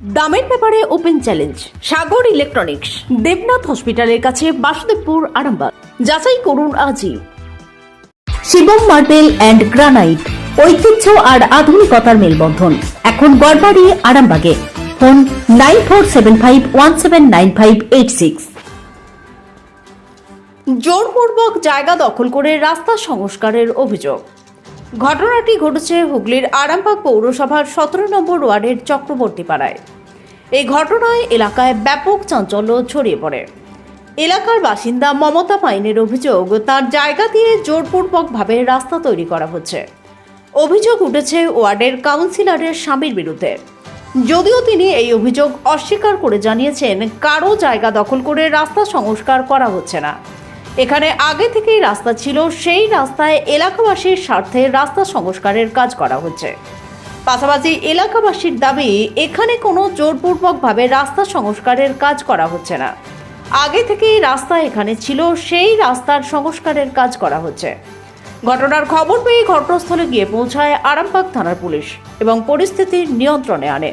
দামের ব্যাপারে open challenge, Sagar electronics, Debnath হসপিটালের কাছে বাসুদেবপুর, আরামবাগ। যাচাই করুন আজই। শিবম মার্বেল অ্যান্ড গ্রানাইট, ঐতিহ্য আর আধুনিকতার মেলবন্ধন। এখন গড়বাড়ি, আরামবাগে। Phone nine four seven five one seven nine five eight six. জোরপূর্বক জায়গা দখল করে রাস্তা সংস্কারের অভিযোগ। ঘটনাটি ঘটেছে হুগলির আরামবাগ পৌরসভার সতেরো নম্বর ওয়ার্ডের চক্রবর্তী পাড়ায়। এই ঘটনায় এলাকায় ব্যাপক চাঞ্চল্য ছড়িয়ে পড়ে। এলাকার বাসিন্দা মমতা পাইনের অভিযোগ, তার জায়গা দিয়ে জোরপূর্বকভাবে রাস্তা তৈরি করা হচ্ছে। অভিযোগ উঠেছে ওয়ার্ডের কাউন্সিলরের স্বামীর বিরুদ্ধে। যদিও তিনি এই অভিযোগ অস্বীকার করে জানিয়েছেন কারও জায়গা দখল করে রাস্তা সংস্কার করা হচ্ছে না। এখানে আগে থেকেই রাস্তা ছিল, সেই রাস্তায় এলাকাবাসীর স্বার্থে রাস্তা সংস্কারের কাজ করা হচ্ছে। পাশাপাশি এলাকাবাসীর দাবি, এখানে কোনো জোরপূর্বকভাবে রাস্তা সংস্কারের কাজ করা হচ্ছে না। আগে থেকেই রাস্তা এখানে ছিল, সেই রাস্তার সংস্কারের কাজ করা হচ্ছে। ঘটনার খবর পেয়ে ঘটনাস্থলে গিয়ে পৌঁছায় আরামবাগ থানার পুলিশ এবং পরিস্থিতি নিয়ন্ত্রণে আনে।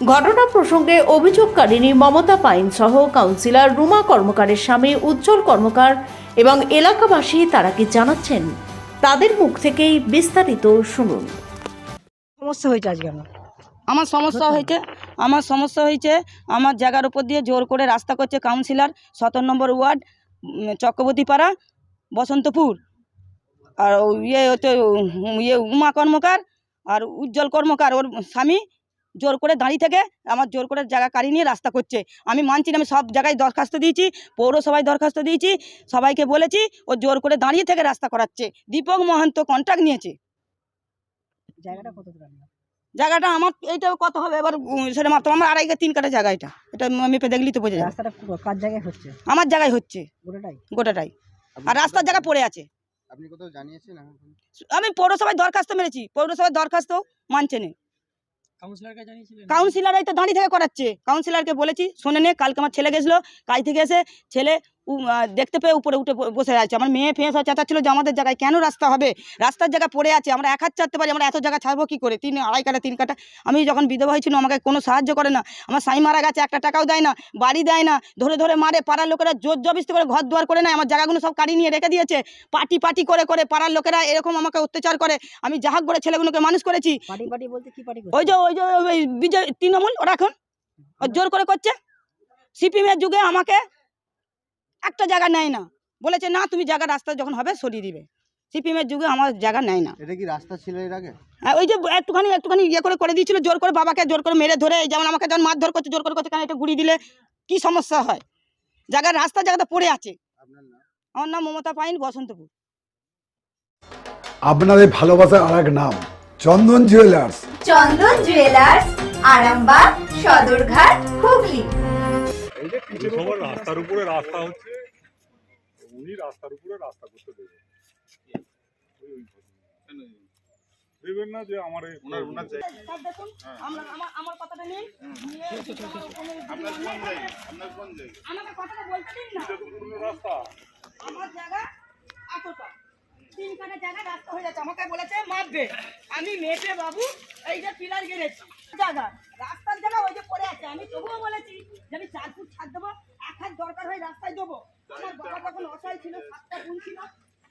ঘটনা প্রসঙ্গে অভিযোগকারিণী মমতা পাইন সহ কাউন্সিলর রুমা কর্মকারের স্বামী উজ্জ্বল কর্মকার এবং এলাকাবাসী তারা কি জানাচ্ছেন? তাদের মুখ থেকেই বিস্তারিত শুনুন। সমস্যা হয়েছে আজকে আমার। আমার সমস্যা হয়েছে আমার সমস্যা হয়েছে আমার জায়গার উপর দিয়ে জোর করে রাস্তা করছে কাউন্সিলর সতেরো নম্বর ওয়ার্ড উম, চক্রবর্তীপাড়া বসন্তপুর। আর ইয়ে হচ্ছে ইয়ে উমা কর্মকার আর উজ্জ্বল কর্মকার ওর স্বামী জোর করে দাঁড়িয়ে থেকে আমার জোর করে জায়গা কাড়ি নিয়ে রাস্তা করছে। আমি মানছি না আমি সব জায়গায় দরখাস্ত দিয়েছি পৌরসভায় দরখাস্ত দিয়েছি সবাইকে বলেছি ও জোর করে দাঁড়িয়ে থেকে রাস্তা করাচ্ছে। দীপক মহান্ত কন্ট্রাক্ট নিয়েছে। জায়গাটা কত জায়গাটা আমার এইটা কত হবে? এবার সেটা মাত্র আমার আড়াই কে তিন কাটা জায়গা এটা। এটা মেপে দেখলি তো বোঝা যায়। রাস্তাটা কার জায়গায় হচ্ছে? আমার জায়গায় হচ্ছে। গোটাটাই? গোটাটাই। আর রাস্তার জায়গা পড়ে আছে। আপনি কোথাও জানিয়েছেন আমি পৌরসভায় দরখাস্ত মেরেছি। পৌরসভায় দরখাস্ত মানছে না। কাউন্সিলর এই তো দাঁড়িয়ে থেকে করাচ্ছে। কাউন্সিলরকে বলেছি, শোনে নে, কালকে আমার ছেলে গেছিল কাজ থেকে এসে ছেলে দেখতে পেয়ে উপরে উঠে বসে আছে। আমার মেয়ে ফেঁয়ে সব চেঁচাচ্ছিল যে আমাদের জায়গায় কেন রাস্তা হবে? রাস্তার জায়গা পড়ে আছে আমরা এক হাত চারতে পারি আমরা এত জায়গা ছাড়বো কী করে? তিন আড়াই কাটা তিন কাটা। আমি যখন বিধবা হয়েছিল আমাকে কোনো সাহায্য করে না। আমার সাই মারা গেছে একটা টাকাও দেয় না বাড়ি দেয় না ধরে ধরে মারে পাড়ার লোকেরা জোর জবিস্তি করে ঘর দুয়ার করে নেয় আমার জায়গাগুলো সব কাড়ি নিয়ে রেখে দিয়েছে। পাটি পাটি করে করে পাড়ার লোকেরা এরকম আমাকে অত্যাচার করে। আমি জাহাজ করে ছেলেগুলোকে মানুষ করেছি। পার্টি পার্টি পার্টি ওই যে ওই যে বিজয় তৃণমূল ওরা এখন? জোর করে করছে? সিপিএমের যুগে আমাকে একটা জায়গা নেয় না। বলেছে না তুমি জায়গা রাস্তা যখন হবে সরিয়ে দিবে। সিপিএমের যুগে আমার জায়গা নেয় না। এটা কি রাস্তা ছিল এর আগে? হ্যাঁ, ওই যে একটুখানি একটুখানি ইয়ে করে করে দিয়েছিল জোর করে বাবাকে জোর করে মেরে ধরে যেমন আমাকে যখন মারধর করছে জোর করে করছে কেন এটা ঘুরিয়ে দিলে কি সমস্যা হয়? জায়গার রাস্তা জায়গাটা পড়ে আছে। আমার নাম মমতা পাইন বসন্তপুর। আপনাদের ভালোবাসার আর এক নাম চন্দন জুয়েলার্স। চন্দন জুয়েলার্স আরামবাগ সদরঘাট হুগলি। রাস্তার উপরে রাস্তা হচ্ছে। উনি রাস্তার উপরে রাস্তা করতে দেবেন ওই ওই দেবেন? না যে আমার এই- ওনার ওনার জায়গা দেখুন আমরা আমার আমার কথাটা নিন। নিয়ে আপনার কোন জায়গা? আপনার কোন জায়গা? আমাকে কথাটা বলতে দিন না রাস্তা। আমার জায়গা এতটা। তিন কাটা জায়গা রাস্তা হয়ে যাচ্ছে। আমাকে বলেছে মাপবে আমি মেপে বাবু এই যে পিলার গেড়েছি। জায়গা রাস্তার জায়গা ওই যে পড়ে আছে। আমি তবুও বলেছি যে আমি চার ফুট ছাড় দেবো এক হাত দরকার হয় রাস্তায় দেবো। আমার বাবা তখন অসহায় ছিল সাতটা গুণ ছিল।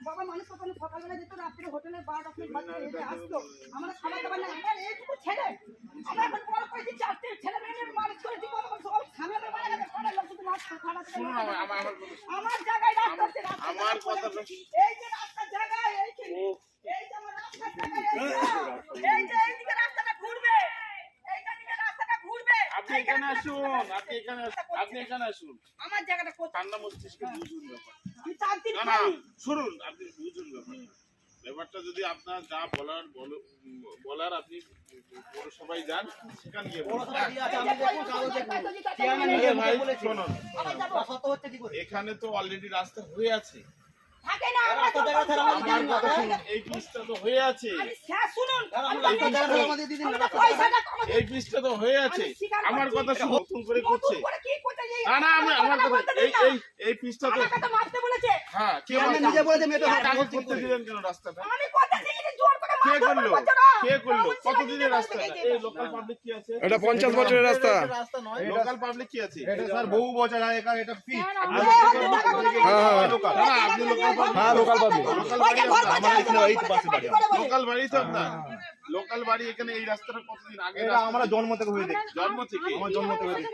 বাবা মানুষ তখন সকালবেলা যেত রাত্রে হোটেলে বারোটা সময় ঘর আসতো। আমরা খাবার দাবার না আমার এইটুকু ছেলে। আমরা এখন বড় করেছি চারটে ছেলে মেয়ে মানুষ করেছি কত কত সব সামনে মারা গেছে পরের লোক শুধু মাছ খাওয়া আমার জায়গায় রাস্তা আমার কথা এই যে রাস্তার জায়গা এইখানে এই যে আমার রাস্তার জায়গা এইটা। এই যে এইদিকে রাস্তাটা ঘুরবে এইটা দিকে রাস্তাটা ঘুরবে আপনি এখানে আসুন আপনি এখানে আপনি এখানে আসুন। আমার জায়গাটা কোথায়? ঠান্ডা মস্তিষ্কে বুঝুন ব্যাপার না শুনুন আপনি বুঝুন ব্যাপারটা। ব্যাপারটা যদি আপনার যা বলার বলার আপনি পৌরসভায় যান সেখানে গিয়ে এখানে তো অলরেডি রাস্তা হয়ে আছে। আমরা তো আমার কথা হয়ে হয়ে নতুন করে করছে। নতুন করে কি করতে যাই না না আমি আমার কথা এই এই এই পিসটা তো আমাকে তো মারতে বলেছে। হ্যাঁ কে আমি বলেছে নিজে বলেছে কাগজ করতে দিলেন কেন রাস্তাটা? আমি কথা দিয়েছি জোর করে কে করল? কে করল? রাস্তা বলতে এটা? এই লোকাল পাবলিক কি আছে? এটা বছরের রাস্তা। লোকাল পাবলিক কি আছে? এটা স্যার বহু বছর আগেকার এটা ফিট হ্যাঁ, লোকাল হ্যাঁ। লোকাল পাবলিক হ্যাঁ। লোকাল বাড়ি তো আপনার লোকাল বাড়ি এখানে এই রাস্তাটা কতদিন? আগে এটা আমরা জন্ম থেকে হয়ে দেখি জন্ম থেকে? আমার জন্ম থেকে দেখি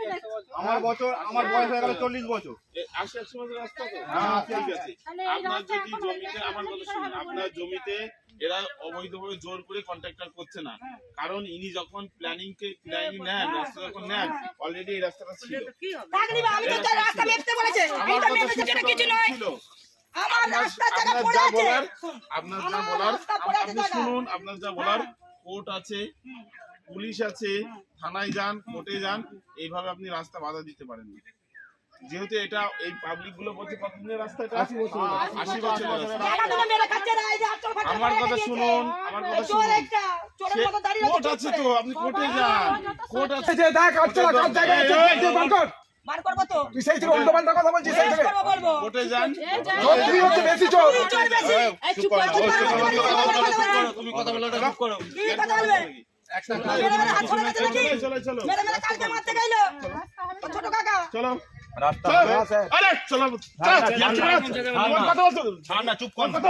আমার বছর আমার বয়স হয়ে গেল চল্লিশ বছর। আশি রাস্তা তো? হ্যাঁ, ঠিক আছে। আপনার যদি জমিতে আমার কথা শুনুন আপনার জমিতে এরা অবৈধভাবে জোর করে কন্ট্রাক্টর করছে না। কারণ ইনি যখন প্ল্যানিং কে প্ল্যানিং নেন রাস্তা যখন নেন অলরেডি এই রাস্তাটা ছিল। আমি তো রাস্তা মেপতে বলেছে। আমার কথা শুনতে কিছু নয়। ছিল। আমার আপনার জায়গা পড়ে যা আছে। বলার আপনার যা বলার রাস্তা পড়ে আছে আপনি শুনুন আপনার যা বলার। কোর্ট আছে পুলিশ আছে থানায় যান কোর্টে যান এইভাবে আপনি রাস্তা বাধা দিতে পারেন না। যেহেতু এটা এই পাবলিকগুলো বলছে কতদিনের রাস্তা এটা? আশি বছরের ফাটশো আমার কথা শুনুন আমার কথা শুনুন কোর্ট আছে আছে তো আপনি কোর্টে যান। কোর্ট আছে। দেখ আচ্ছা কার জায়গায় আছে এই, এই, তুই বার কর। তো। তুই সেই থেকে উল্টো পাল্টা কথা বলছিস সেই থেকে করব বলব। কোর্টে যান চোর চুরি হচ্ছে বেশি চোর চোর বেশি। এই চুপ করো, করো। তুমি কথা বলো করো কথা বলবে?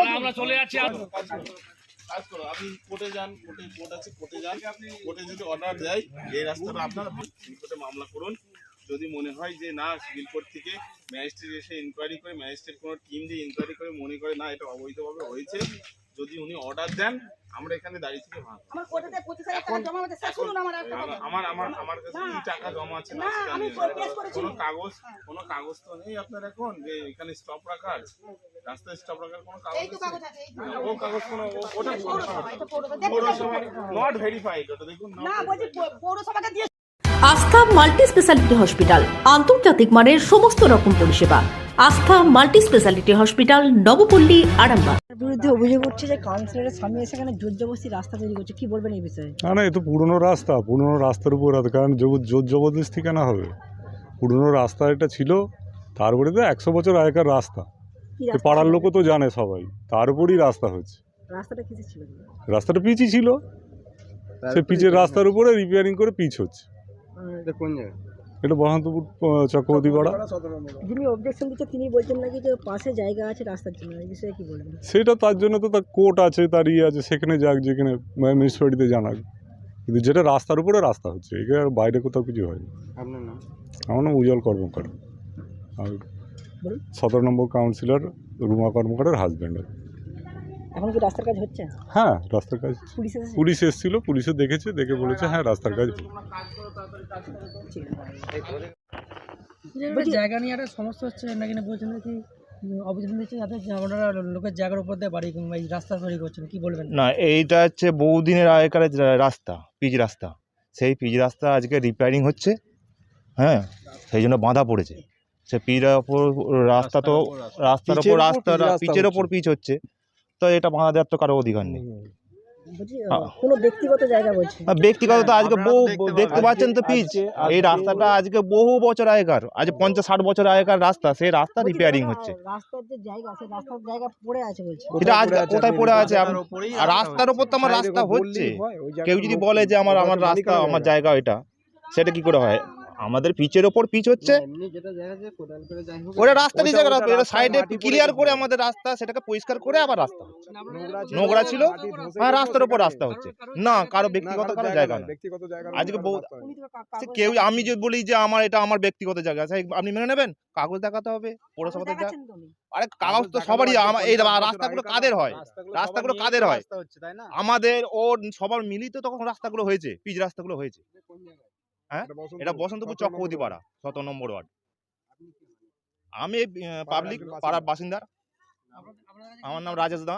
আমরা চলে যাচ্ছি কাজ করো আপনি কোর্টে যান কোর্টে কোর্ট আছে কোর্টে যান কোর্টে যদি অর্ডার দেয় এই রাস্তাটা আপনার কোর্টে মামলা করুন যদি মনে হয় যে না সিভিল কোর্ট থেকে ম্যাজিস্ট্রেট এসে ইনকোয়ারি করে ম্যাজিস্ট্রেট কোনো টিম দিয়ে ইনকোয়ারি করে মনে করে না এটা অবৈধভাবে হয়েছে। যদি উনি অর্ডার দেন আমরা এখানে দাঁড়িয়ে থেকে আমার আমার আমার কাছে কি টাকা জমা আছে? না। কোনো কাগজ কোনো কাগজ তো নেই আপনার এখন যে এখানে স্টপ রাখার? রাস্তায় স্টপ রাখার কোনো কাগজ এই তো কাগজ আছে, এই তো। ও কাগজ কোনো ওটা পৌরসভা, নট ভেরিফাইড ওটা দেখুন না, বলছি পৌরসভাকে দিয়ে আস্থা মাল্টি স্পেশালিটি হসপিটাল। আন্তর্জাতিক মানের সমস্ত রকম পরিষেবা। Astha multi speciality hospital Nabapalli Arambagh. বিরুদ্ধে অভিযোগ উঠছে যে কাউন্সিলরের সামনে এসে এখানে জোর জবরদস্তি রাস্তা তৈরি করছে। কি বলবেন এই বিষয়ে? না না এ তো পুরনো রাস্তা। পুরনো রাস্তার উপর আছে কারণ জোর জবরদস্তি কেন হবে? পুরনো রাস্তা এটা ছিল তারপরে তো একশো বছর আগেকার রাস্তা। পাড়ার লোকও তো জানে সবাই। তার উপরই রাস্তা হচ্ছে রাস্তাটা ছিল? রাস্তাটা পিচই ছিল। সে পিচের রাস্তার উপরে রিপেয়ারিং করে পিচ হচ্ছে। কোন এটা বসন্তপুর আহ, চক্রবর্তী পাড়া যিনি অবজেকশন দিচ্ছে তিনি বলছেন নাকি যে পাশে জায়গা আছে রাস্তার জন্য। এই বিষয়ে কি বলবেন? সেটা তার জন্য তো তার কোর্ট আছে তার ইয়ে আছে সেখানে যাক যেখানে মিউনিসিপ্যালিটিতে জানাক। কিন্তু যেটা রাস্তার উপরে রাস্তা হচ্ছে এখানে বাইরে কোথাও কিছু হয়নি। আপনার নাম? আমার নাম উজ্জ্বল কর্মকার। আর সতেরো নম্বর কাউন্সিলর রুমা কর্মকারের হাজব্যান্ড এখন কি রাস্তার কাজ হচ্ছে? হ্যাঁ রাস্তার কাজ পুলিশ এসেছে? পুলিশ এসেছিল পুলিশে দেখেছে দেখে বলেছে হ্যাঁ রাস্তার কাজ। জায়গা নিয়ে একটা সমস্যা হচ্ছে নাকি না বলছেন নাকি অভিযোগ দিচ্ছে যাতে ওনারা লোকের জায়গার উপর দিয়ে বাড়ি কিংবা রাস্তা তৈরি করছেন কি বলবেন? না এইটা হচ্ছে বহুদিনের আগেকার রাস্তা পিচ রাস্তা। সেই পিচ রাস্তা আজকে রিপেয়ারিং হচ্ছে হ্যাঁ সেই জন্য বাঁধা পড়েছে। সে পিচের ওপর রাস্তা তো রাস্তার ওপর রাস্তা। পিচের ওপর পিচ হচ্ছে। তো এটা বাঁধা দেওয়ার তো কারও অধিকার নেই। হ্যাঁ। কোনো ব্যক্তিগত জায়গা বলছে। ব্যক্তিগত তো আজকে বহু দেখতে পাচ্ছেন। তো পিচ। এই রাস্তাটা আজকে বহু বছর আগেকার। আজ পঞ্চাশ ষাট বছর আগেকার রাস্তা। সেই রাস্তা রিপেয়ারিং হচ্ছে। রাস্তার যে জায়গা সেই রাস্তার জায়গা পড়ে আছে বলছে। এটা আজকে কোথায় পড়ে আছে? রাস্তার ওপর তো আমার রাস্তা হচ্ছে। কেউ যদি বলে যে আমার আমার রাস্তা আমার জায়গা এটা সেটা কি করে হয়? আমাদের পিচের ওপর পিচ হচ্ছে। ওটা রাস্তা দিয়ে জায়গা এটা সাইডে ক্লিয়ার করে আমাদের রাস্তা সেটাকে পরিষ্কার করে আবার রাস্তা হচ্ছে। নোংরা ছিল হ্যাঁ রাস্তার ওপর রাস্তা হচ্ছে। না কারও ব্যক্তিগত কারও জায়গা না আজকে বহু কেউ আমি যে বলি যে আমার এটা আমার ব্যক্তিগত জায়গা আছে আপনি মেনে নেবেন? কাগজ দেখাতে হবে পৌরসভাতে। আরে কাগজ তো সবারই এই রাস্তাগুলো কাদের হয়? রাস্তাগুলো কাদের হয়? আমাদের ও সবার মিলিত তখন রাস্তাগুলো হয়েছে পিচ রাস্তাগুলো হয়েছে। হ্যাঁ? এটা বসন্তপুর চক্রবর্তী পাড়া সতেরো নম্বর ওয়ার্ড। আমি পাবলিক পাড়ার বাসিন্দা। আমার নাম Rajesh da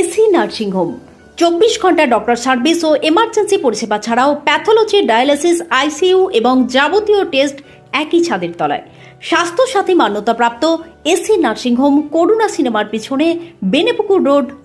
AC nursing home চব্বিশ ঘণ্টা ডক্টর সার্ভিস ও এমার্জেন্সি পরিষেবা ছাড়াও প্যাথোলজি ডায়ালিসিস আইসিইউ এবং যাবতীয় টেস্ট একই ছাদের তলায়। স্বাস্থ্যসাথী মান্যতাপ্রাপ্ত এসি নার্সিং হোম করুণা সিনেমার পিছনে বেনেপুকুর রোড